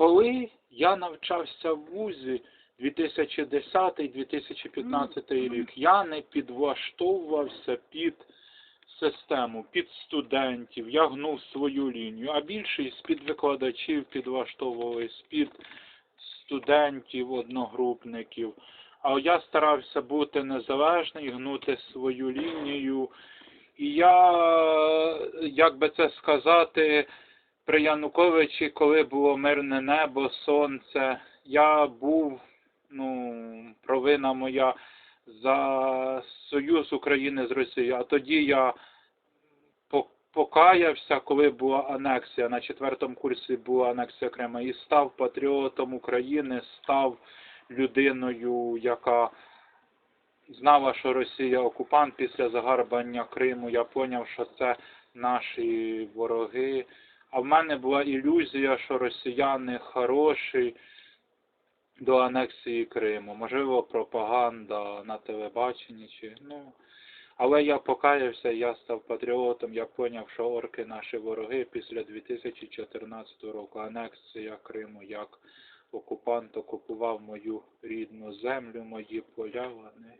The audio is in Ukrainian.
Коли я навчався в вузі 2010-2015 рік, я не підлаштовувався під систему, під студентів, я гнув свою лінію, а більшість під викладачів підлаштовувались під студентів, одногрупників. А я старався бути незалежний, гнути свою лінію. І я, як би це сказати, при Януковичі, коли було мирне небо, сонце, я був, ну, провина моя за союз України з Росією. А тоді я покаявся, коли була анексія. На четвертому курсі була анексія Крима. І став патріотом України, став людиною, яка знала, що Росія окупант після загарбання Криму. Я поняв, що це наші вороги. А в мене була ілюзія, що росіяни хороші до анексії Криму. Можливо, пропаганда на телебаченні чи ну. Але я покаявся, я став патріотом, я поняв, що орки наші вороги після 2014 року. Анексія Криму, як окупант окупував мою рідну землю, мої поля, вони